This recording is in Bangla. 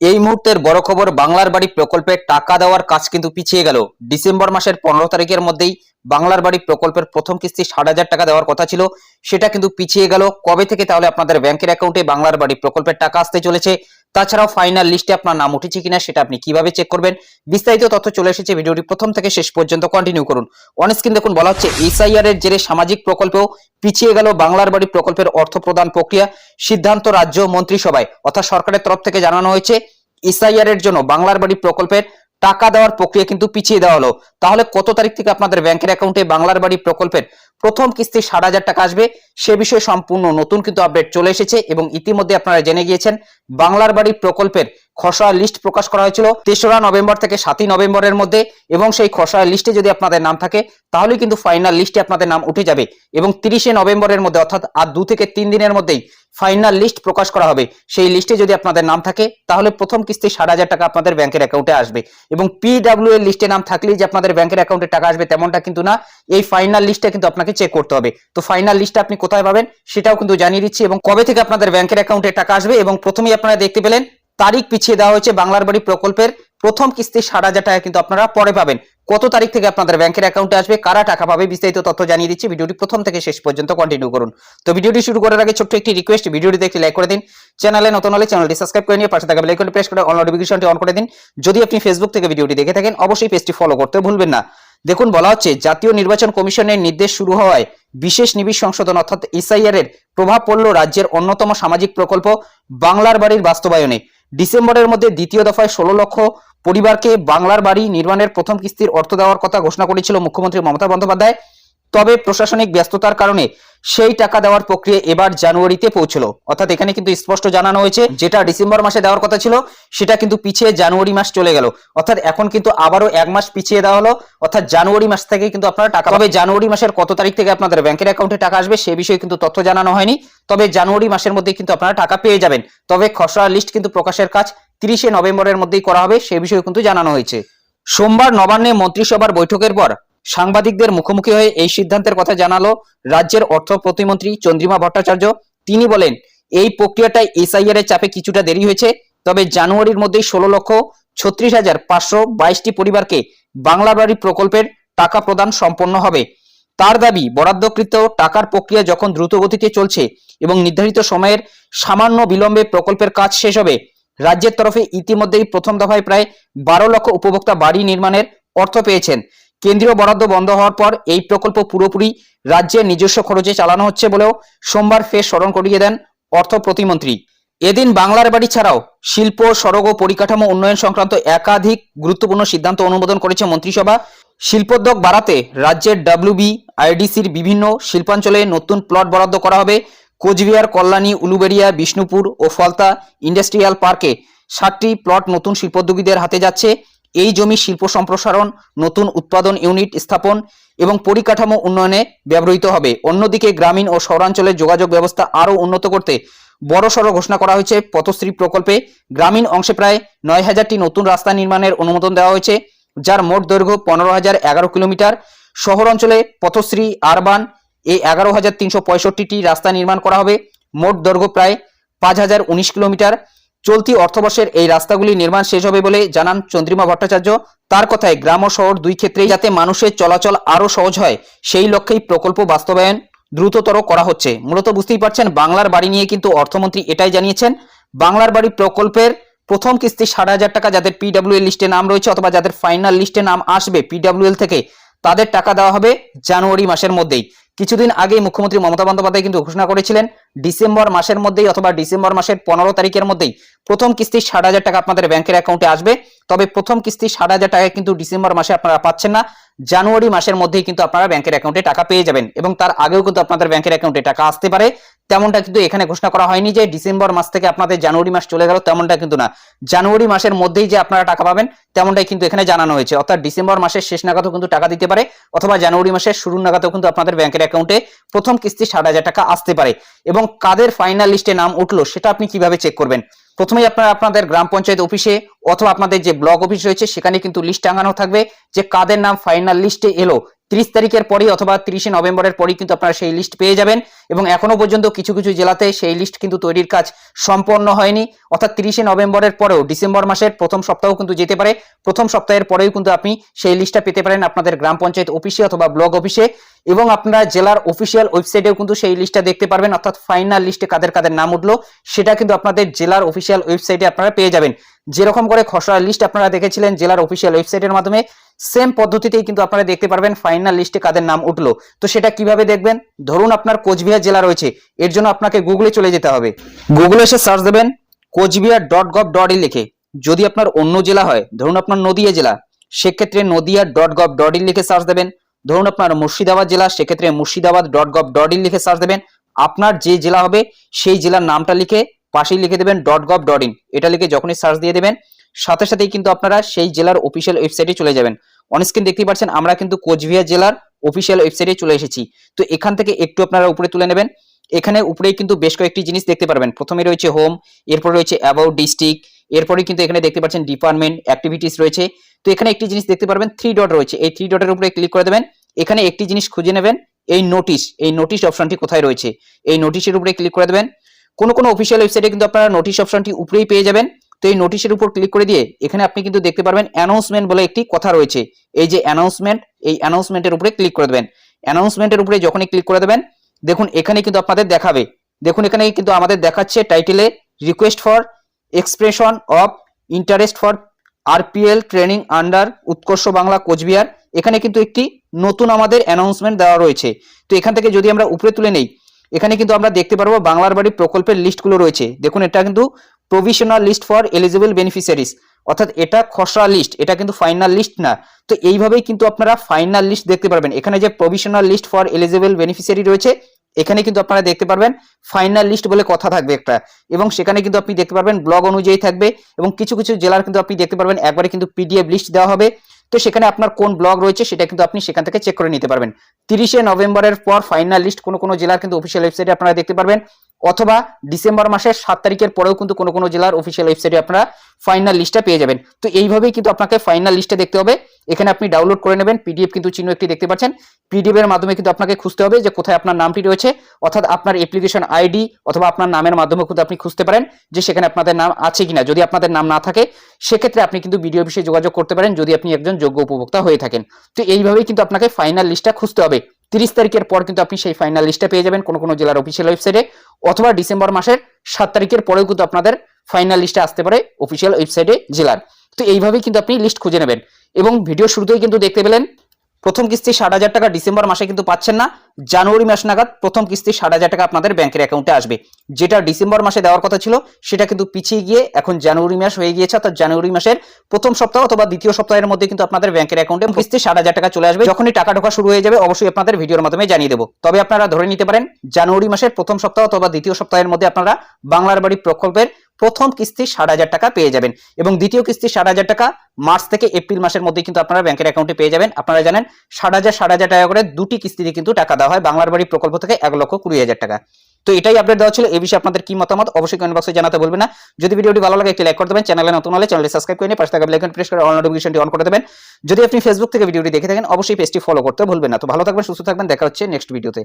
এই মুহূর্তের বড় খবর, বাংলার বাড়ি প্রকল্পে টাকা দেওয়ার কাজ কিন্তু পিছিয়ে গেল। ডিসেম্বর মাসের পনেরো তারিখের মধ্যেই বাংলার বাড়ি প্রকল্পের প্রথম কিস্তি ষাট হাজার টাকা দেওয়ার কথা ছিল। সেটা কিন্তু পিছিয়ে গেল। কবে থেকে তাহলে আপনাদের ব্যাংকের অ্যাকাউন্টে বাংলার বাড়ি প্রকল্পের টাকা আসতে চলেছে? তাছাড়াও ফাইনাল লিস্টে আপনার নাম উঠেছে কিনা সেটা আপনি কীভাবে চেক করবেন? বিস্তারিত তথ্য চলে এসেছে ভিডিওটি প্রথম থেকে শেষ পর্যন্ত কন্টিনিউ করুন। অনস্ক্রিন দেখুন, বলা হচ্ছে এসআইআর এর জেরে সামাজিক প্রকল্পেও পিছিয়ে গেল বাংলার বাড়ি প্রকল্পের অর্থ প্রদান প্রক্রিয়া। সিদ্ধান্ত রাজ্য মন্ত্রিসভায়, অর্থাৎ সরকারের তরফ থেকে জানানো হয়েছে। এসআইআর জন্য বাংলার বাড়ি প্রকল্পের টাকা দেওয়ার প্রক্রিয়া কিন্তু পিছিয়ে দেওয়া হলো। তাহলে কত তারিখ থেকে আপনাদের ব্যাংকের অ্যাকাউন্টে বাংলার বাড়ি প্রকল্পের প্রথম কিস্তি ষাট হাজার টাকা আসবে? সে বিষয়ে সম্পূর্ণ নতুন কিন্তু আপডেট চলে এসেছে এবং ইতিমধ্যে আপনারা জেনে গিয়েছেন, বাংলার বাড়ি প্রকল্পের খসড়া লিস্ট প্রকাশ করা হয়েছিল তেসরা নভেম্বর থেকে সাতই নভেম্বরের মধ্যে এবং সেই খসড়া লিস্টে যদি আপনাদের নাম থাকে তাহলে কিন্তু ফাইনাল লিস্টে আপনাদের নাম উঠে যাবে এবং তিরিশে নভেম্বরের মধ্যে, অর্থাৎ আর দু থেকে তিন দিনের মধ্যেই ফাইনাল লিস্ট প্রকাশ করা হবে। সেই লিস্টে যদি আপনাদের নাম থাকে, তাহলে প্রথম কিস্তি ষাট হাজার টাকা আপনাদের ব্যাংকের অ্যাকাউন্টে আসবে এবং পিডাব্লিউ এর লিস্টে নাম থাকলেই যে আপনাদের ব্যাংকের অ্যাকাউন্টে টাকা আসবে তেমনটা কিন্তু না, এই ফাইনাল লিস্টটা কিন্তু আপনাকে চেক করতে হবে। তো ফাইনাল লিস্টটা আপনি কোথায় পাবেন, সেটাও কিন্তু জানিয়ে দিচ্ছি এবং কবে থেকে আপনাদের ব্যাংকের অ্যাকাউন্টে টাকা আসবে এবং প্রথমেই আপনারা দেখতে পেলেন তারিখ পিছিয়ে দেওয়া হয়েছে বাংলার বাড়ি প্রকল্পের প্রথম কিস্তি ষাট হাজার টাকা কিন্তু আপনারা পরে পাবেন। কত তারিখ থেকে আপনাদের ব্যাংকের অ্যাকাউন্টে আসবে, কারা টাকা পাবে বিস্তারিত তথ্য জানিয়ে দিচ্ছি। ভিডিওটি প্রথম থেকে শেষ পর্যন্ত কন্টিনিউ করুন। তো ভিডিওটি শুরু করার আগে ছোট্ট একটি রিকোয়েস্ট ভিডিওটি দেখতে লাইক করে দিন। চ্যানেলে নতুন হলে চ্যানেলটি সাবস্ক্রাইব করে নিয়ে পাশে থাকা বেল আইকনটি প্রেস করে অল নোটিফিকেশনটি অন করে দিন। যদি আপনি ফেসবুক থেকে ভিডিওটি দেখে থাকেন, অবশ্যই পেজটি ফলো করতে ভুলবেন না। দেখুন, বলা হচ্ছে জাতীয় নির্বাচন কমিশনের নির্দেশ শুরু হওয়ায় বিশেষ নিবিড় সংশোধন অর্থাৎ এসআইআর এর প্রভাব পড়ল রাজ্যের অন্যতম সামাজিক প্রকল্প বাংলার বাড়ির বাস্তবায়নে। ডিসেম্বরের মধ্যে দ্বিতীয় দফায় ষোলো লক্ষ পরিবারকে বাংলার বাড়ি নির্মাণের প্রথম কিস্তির অর্থ দেওয়ার কথা ঘোষণা করেছিল মুখ্যমন্ত্রী মমতা বন্দ্যোপাধ্যায়। তবে প্রশাসনিক ব্যস্ততার কারণে সেই টাকা দেওয়ার প্রক্রিয়া এবার জানুয়ারিতে পৌঁছলো। অর্থাৎ এখানে কিন্তু স্পষ্ট জানানো হয়েছে, যেটা ডিসেম্বর মাসে দেওয়ার কথা ছিল, সেটা কিন্তু পিছিয়ে জানুয়ারি মাস চলে গেল। অর্থাৎ এখন কিন্তু আবারও এক মাস পিছিয়ে দেওয়া হলো, অর্থাৎ জানুয়ারি মাস থেকে কিন্তু আপনারা টাকা তবে জানুয়ারি মাসের কত তারিখ থেকে আপনাদের ব্যাংকের অ্যাকাউন্টে টাকা আসবে, সে বিষয়ে কিন্তু তথ্য জানানো হয়নি। তবে জানুয়ারি মাসের মধ্যে কিন্তু আপনারা টাকা পেয়ে যাবেন। তবে খসড়া লিস্ট কিন্তু প্রকাশের কাজ তিরিশে নভেম্বরের মধ্যেই করা হবে, সে বিষয়ে কিন্তু জানানো হয়েছে। সোমবার নবান্নে মন্ত্রিসভার বৈঠকের পর সাংবাদিকদের মুখোমুখি হয়ে এই সিদ্ধান্তের কথা জানালো রাজ্যের অর্থ প্রতিমন্ত্রী চন্দ্রিমা ভট্টাচার্য। তিনি বলেন, এই প্রক্রিয়াটাই এসআইআর এর চাপে কিছুটা দেরি হয়েছে, তবে জানুয়ারির মধ্যেই ষোলো লক্ষ ছত্রিশ হাজার পাঁচশো বাইশটি পরিবারকে বাংলা বাড়ি প্রকল্পের টাকা প্রদান সম্পন্ন হবে। তার দাবি, বরাদ্দকৃত টাকার প্রক্রিয়া যখন দ্রুত গতিতে চলছে এবং নির্ধারিত সময়ের সামান্য বিলম্বে প্রকল্পের কাজ শেষ হবে, রাজ্যের তরফে ইতিমধ্যেই প্রথম দফায় প্রায় বারো লক্ষ উপভোক্তা বাড়ি নির্মাণের অর্থ পেয়েছেন। কেন্দ্রীয় বরাদ্দ বন্ধ হওয়ার পর এই প্রকল্প পুরোপুরি রাজ্যের নিজস্ব খরচে চালানো হচ্ছে বলেও সোমবার ফের স্মরণ করিয়ে দেন অর্থ প্রতিমন্ত্রী। এদিন বাংলার বাড়ি ছাড়াও শিল্প, সড়ক ও পরিকাঠামো উন্নয়ন সংক্রান্ত একাধিক গুরুত্বপূর্ণ সিদ্ধান্ত অনুমোদন করেছে মন্ত্রিসভা। শিল্পোদ্যোগ বাড়াতে রাজ্যের ডাব্লিউবি আইডিসির বিভিন্ন শিল্পাঞ্চলে নতুন প্লট বরাদ্দ করা হবে। কোচবিহার, কল্যাণী, উলুবেড়িয়া, বিষ্ণুপুর ও ফলতা ইন্ডাস্ট্রিয়াল পার্কে ষাটটি প্লট নতুন শিল্পোদ্যোগীদের হাতে যাচ্ছে। এই জমি শিল্প সম্প্রসারণ, নতুন উৎপাদন ইউনিট স্থাপন এবং পরিকাঠামো উন্নয়নে ব্যবহৃত হবে। অন্যদিকে গ্রামীণ ও শহরাঞ্চলের যোগাযোগ ব্যবস্থা আরও উন্নত করতে বড়সড় ঘোষণা করা হয়েছে। পথশ্রী প্রকল্পে গ্রামীণ অংশে প্রায় নয় হাজারটি নতুন রাস্তা নির্মাণের অনুমোদন দেওয়া হয়েছে, যার মোট দৈর্ঘ্য পনেরো হাজার এগারো কিলোমিটার। শহর অঞ্চলে পথশ্রী, আরবান এই এগারো হাজার তিনশো পঁয়ষট্টিটি রাস্তা নির্মাণ করা হবে। মোট দৈর্ঘ্য প্রায় পাঁচ হাজার উনিশ কিলোমিটার। চলতি অর্থবর্ষের এই রাস্তাগুলি নির্মাণ শেষ হবে বলে জানান চন্দ্রিমা ভট্টাচার্য। তার কথায় গ্রাম ও শহর দুই ক্ষেত্রেই যাতে মানুষের চলাচল আরও সহজ হয়, সেই লক্ষ্যেই প্রকল্প বাস্তবায়ন দ্রুততর করা হচ্ছে। মূলত বুঝতেই পারছেন, বাংলার বাড়ি নিয়ে কিন্তু অর্থমন্ত্রী এটাই জানিয়েছেন, বাংলার বাড়ি প্রকল্পের প্রথম কিস্তি ষাট হাজার টাকা যাদের পিডাব্লিউএল লিস্টে নাম রয়েছে অথবা যাদের ফাইনাল লিস্টে নাম আসবে পিডাব্লিউএল থেকে, তাদের টাকা দেওয়া হবে জানুয়ারি মাসের মধ্যেই। কিছুদিন আগেই মুখ্যমন্ত্রী মমতা বন্দ্যোপাধ্যায় কিন্তু ঘোষণা করেছিলেন ডিসেম্বর মাসের মধ্যেই অথবা ডিসেম্বর মাসের পনেরো তারিখের মধ্যেই প্রথম কিস্তি ষাট হাজার টাকা আপনাদের ব্যাংকের অ্যাকাউন্টে আসবে। তবে প্রথম কিস্তি ষাট হাজার টাকা কিন্তু ডিসেম্বর মাসে আপনারা পাচ্ছেন না। জানুয়ারি মাসের মধ্যেই কিন্তু আপনারা ব্যাংকের অ্যাকাউন্টে টাকা পেয়ে যাবেন এবং তার আগেও কিন্তু আপনাদের ব্যাংকের অ্যাকাউন্টে টাকা আসতে পারে। তেমনটা কিন্তু এখানে ঘোষণা করা হয়নি যে ডিসেম্বর মাস থেকে আপনাদের জানুয়ারি মাস চলে গেল, তেমনটা কিন্তু না। জানুয়ারি মাসের মধ্যেই যে আপনারা টাকা পাবেন, তেমনটাই কিন্তু এখানে জানানো হয়েছে। অর্থাৎ ডিসেম্বর মাসের শেষ নাগাদও কিন্তু টাকা দিতে পারে, অথবা জানুয়ারি মাসের শুরুর নাগাদও কিন্তু আপনাদের ব্যাংকের অ্যাকাউন্টে প্রথম কিস্তি ষাট হাজার টাকা আসতে পারে। এবং কাদের ফাইনাল লিস্টে নাম উঠল সেটা আপনি কীভাবে চেক করবেন? প্রথমেই আপনারা আপনাদের গ্রাম পঞ্চায়েত অফিসে অথবা আপনাদের যে ব্লক অফিস রয়েছে, সেখানে কিন্তু লিস্ট টাঙানো থাকবে যে কাদের নাম ফাইনাল লিস্টে এলো। তিরিশ তারিখের পরেই অথবা তিরিশে নভেম্বরের পরেই কিন্তু আপনারা সেই লিস্ট পেয়ে যাবেন এবং এখনও পর্যন্ত কিছু কিছু জেলাতে সেই লিস্ট কিন্তু তৈরির কাজ সম্পন্ন হয়নি। অর্থাৎ তিরিশে নভেম্বরের পরেও ডিসেম্বর মাসের প্রথম সপ্তাহ কিন্তু যেতে পারে। প্রথম সপ্তাহের পরেও কিন্তু আপনি সেই লিস্টটা পেতে পারেন আপনাদের গ্রাম পঞ্চায়েত অফিসে অথবা ব্লক অফিসে এবং আপনারা জেলার অফিসিয়াল ওয়েবসাইটেও কিন্তু সেই লিস্টটা দেখতে পারবেন। অর্থাৎ ফাইনাল লিস্টে কাদের কাদের নাম উঠল, সেটা কিন্তু আপনাদের জেলার অফিসিয়াল ওয়েবসাইটে আপনারা পেয়ে যাবেন। যেরকম করে খসড়া লিস্ট আপনারা দেখেছিলেন, জেলার অফিসিয়াল ওয়েবসাইটের মাধ্যমে সেম পদ্ধতিতেই কিন্তু আপনারা দেখতে পারবেন ফাইনাল লিস্টে কাদের নাম উঠল। তো সেটা কীভাবে দেখবেন? ধরুন আপনার কোচবিহার জেলা রয়েছে, এর জন্য আপনাকে গুগলে চলে যেতে হবে। গুগলে এসে সার্চ দেবেন Coochbehar dot gov dot in লিখে। যদি আপনার অন্য জেলা হয়, ধরুন আপনার নদিয়া জেলা, সেক্ষেত্রে Nadia dot gov dot in লিখে সার্চ দেবেন। ধরুন আপনার মুর্শিদাবাদ জেলা, সেক্ষেত্রে Murshidabad dot gov dot in লিখে সার্চ দেবেন। আপনার যে জেলা হবে, সেই জেলার নামটা লিখে পাশেই লিখে দেবেন. ডট গভ ডট ইন এটা লিখে যখনই সার্চ দিয়ে দেবেন, সাথে সাথেই কিন্তু আপনারা সেই জেলার অফিসিয়াল ওয়েবসাইটে চলে যাবেন। অনস্ক্রিন দেখতেই পাচ্ছেন, আমরা কিন্তু কোচবিহার জেলার অফিসিয়াল ওয়েবসাইটে চলে এসেছি। তো এখান থেকে একটু আপনারা উপরে তুলে নেবেন। এখানে উপরেই কিন্তু বেশ কয়েকটি জিনিস দেখতে পারবেন। প্রথমে রয়েছে হোম এরপর রয়েছে অ্যাবাউট ডিস্ট্রিক্ট এরপরে কিন্তু এখানে দেখতে পাচ্ছেন ডিপার্টমেন্ট অ্যাক্টিভিটিস রয়েছে। তো এখানে একটি জিনিস দেখতে পারবেন থ্রি ডট রয়েছে। এই থ্রি ডটের উপরে ক্লিক করে দেবেন। এখানে একটি জিনিস খুঁজে নেবেন, এই নোটিশ এই নোটিশ অপশনটি কোথায় রয়েছে? এই নোটিশের উপরে ক্লিক করে দেবেন। কোনো কোনো অফিসিয়াল ওয়েবসাইটে কিন্তু আপনারা নোটিশ অপশনটি উপরেই পেয়ে যাবেন। তো এই নোটিশের উপর ক্লিক করে দিয়ে এখানে আপনি কিন্তু দেখতে পারবেন অ্যানাউন্সমেন্ট বলে একটি কথা রয়েছে। এই যে অ্যানাউন্সমেন্ট এই অ্যানাউন্সমেন্টের উপরে ক্লিক করে দেবেন। অ্যানাউন্সমেন্টের উপরে যখনই ক্লিক করে দেবেন, দেখুন এখানে কিন্তু আপনাদের দেখাবে। দেখুন এখানে কিন্তু আমাদের দেখাচ্ছে টাইটেলে request for expression of interest for RPL training under Utkarsh Bangla Coochbehar. এখানে কিন্তু একটি নতুন আমাদের অ্যানাউন্সমেন্ট দেওয়া রয়েছে। তো এখান থেকে যদি আমরা উপরে তুলে নেই, এখানে কিন্তু আমরা দেখতে পারব বাংলার বাড়ি প্রকল্পের লিস্টগুলো রয়েছে। দেখুন এটা কিন্তু provisional list for eligible beneficiaries অর্থাৎ এটা খসড়া লিস্ট এটা কিন্তু ফাইনাল লিস্ট না। তো এইভাবেই কিন্তু আপনারা ফাইনাল লিস্ট দেখতে পারবেন। এখানে যে provisional list for eligible beneficiary রয়েছে, এখানে কিন্তু আপনারা দেখতে পারবেন ফাইনাল লিস্ট বলে কথা থাকবে একটা। এবং সেখানে কিন্তু আপনি দেখতে পারবেন ব্লগ অনুযায়ী থাকবে এবং কিছু কিছু জেলার কিন্তু আপনি দেখতে পারবেন, একবারে কিন্তু পিডিএফ লিস্ট দেওয়া হবে। তো সেখানে আপনার কোন ব্লগ রয়েছে সেটা কিন্তু আপনি সেখান থেকে চেক করে নিতে পারবেন। তিরিশে নভেম্বরের পর ফাইনাল লিস্ট কোনো কোনো জেলার কিন্তু অফিসিয়াল ওয়েবসাইটে আপনারা দেখতে পারবেন। অথবা ডিসেম্বর মাসের সাত তারিখের পরেও কিন্তু কোনো কোনো জেলার অফিসিয়াল ওয়েবসাইটে আপনারা ফাইনাল লিস্টটা পেয়ে যাবেন। তো এইভাবেই কিন্তু আপনাকে ফাইনাল লিস্টটা দেখতে হবে। এখানে আপনি ডাউনলোড করে নেবেন। পিডিএফ কিন্তু চিহ্ন একটি দেখতে পাচ্ছেন। পিডিএফ এর মাধ্যমে কিন্তু আপনাকে খুঁজতে হবে যে কোথায় আপনার নামটি রয়েছে। অর্থাৎ আপনার অ্যাপ্লিকেশন আইডি অথবা আপনার নামের মাধ্যমে কিন্তু আপনি খুঁজতে পারেন যে সেখানে আপনাদের নাম আছে কিনা। যদি আপনাদের নাম না থাকে, সেক্ষেত্রে আপনি কিন্তু বিডিও অফিসে যোগাযোগ করতে পারেন যদি আপনি একজন যোগ্য উপভোক্তা হয়ে থাকেন। তো এইভাবেই কিন্তু আপনাকে ফাইনাল লিস্টটা খুঁজতে হবে। তিরিশ তারিখের পর কিন্তু আপনি সেই ফাইনাল লিস্টটা পেয়ে যাবেন কোনো কোনো জেলার অফিসিয়াল ওয়েবসাইটে অথবা ডিসেম্বর মাসের সাত তারিখের পরেও কিন্তু আপনাদের ফাইনাল লিস্টে আসতে পারে অফিসিয়াল ওয়েবসাইটে জেলার। তো এইভাবেই কিন্তু আপনি লিস্ট খুঁজে নেবেন। এবং ভিডিও শুরুতেই কিন্তু দেখতে পেলেন, প্রথম কিস্তি ষাট হাজার টাকা ডিসেম্বর মাসে কিন্তু পাচ্ছেন না, জানুয়ারি মাস নাগাদ প্রথম কিস্তি ষাট হাজার টাকা আপনাদের ব্যাংকের অ্যাকাউন্টে আসবে। যেটা ডিসেম্বর মাসে দেওয়ার কথা ছিল, সেটা কিন্তু পিছিয়ে গিয়ে এখন জানুয়ারি মাস হয়ে গিয়েছে, অর্থাৎ জানুয়ারি মাসের প্রথম সপ্তাহ অথবা দ্বিতীয় সপ্তাহের মধ্যে কিন্তু আপনাদের ব্যাংকের অ্যাকাউন্টে কিস্তি ষাট হাজার টাকা চলে আসবে। যখনই টাকা ঢোকা শুরু হয়ে যাবে, অবশ্যই আপনাদের ভিডিওর মাধ্যমে জানিয়ে দেবো। তবে আপনারা ধরে নিতে পারেন, জানুয়ারি মাসের প্রথম সপ্তাহ অথবা দ্বিতীয় সপ্তাহের মধ্যে আপনারা বাংলার বাড়ি প্রকল্পের প্রথম কিস্তি ষাট হাজার টাকা পেয়ে যাবেন এবং দ্বিতীয় কিস্তি ষাট হাজার টাকা মার্চ থেকে এপ্রিল মাসের মধ্যে কিন্তু আপনারা ব্যাংকের অ্যাকাউন্টে পেয়ে যাবেন। আপনারা জানেন ষাট হাজার ষাট হাজার টাকা করে দুটি কিস্তিতে কিন্তু টাকা দেওয়া হয় বাংলার বাড়ি প্রকল্প থেকে এক লক্ষ কুড়ি হাজার টাকা। তো এটাই আপডেট দেওয়া ছিল। এই বিষয়ে আপনাদের কি মতামত অবশ্যই কমেন্ট বক্সে জানাতে বলবেন না। যদি ভিডিওটি ভালো লাগে একটি লাইক করে দেবেন। চ্যানেলে নতুন হলে চ্যানেলটি সাবস্ক্রাইব করে নিয়ে পাশে থাকা প্রেস করে অল নোটিফিকেশনটি অন করে দেবেন। যদি আপনি ফেসবুক থেকে ভিডিওটি দেখে থাকেন, অবশ্যই পেজটি ফলো করতে ভুলবেন না। তো ভালো থাকবেন, সুস্থ থাকবেন। দেখা হচ্ছে নেক্সট ভিডিওতে